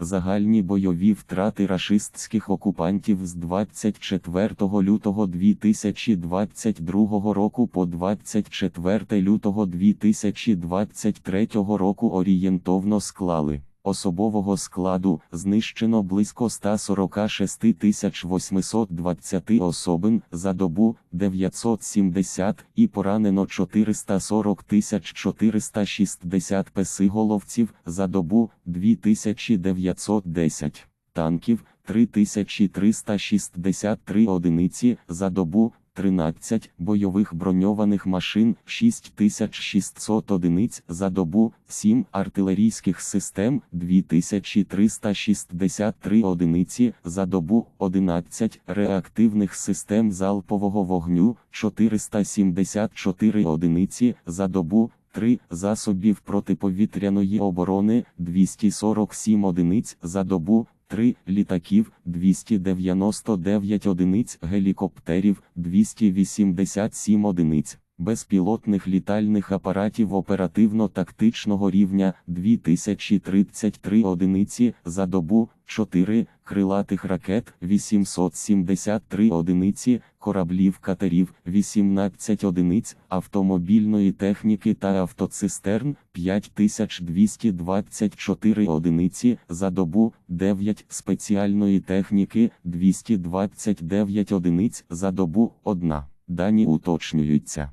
Загальні бойові втрати рашистських окупантів з 24 лютого 2022 року по 24 лютого 2023 року орієнтовно склали. Особового складу знищено близько 146 820 особин за добу 970 і поранено 440 460 песиголовців за добу 2910 танків 3363 одиниці за добу 13 бойових броньованих машин 6600 одиниць за добу, 7 артилерійських систем 2363 одиниці за добу, 11 реактивних систем залпового вогню 474 одиниці за добу. 3 засобів протиповітряної оборони 247 одиниць за добу, 3 літаків 299 одиниць гелікоптерів 287 одиниць. Безпілотних літальних апаратів оперативно-тактичного рівня 2033 одиниці за добу, 4 крилатих ракет 873 одиниці, кораблів катерів 18 одиниць, автомобільної техніки та автоцистерн 5224 одиниці за добу, 9 спеціальної техніки 229 одиниць за добу, 1. Дані уточнюються.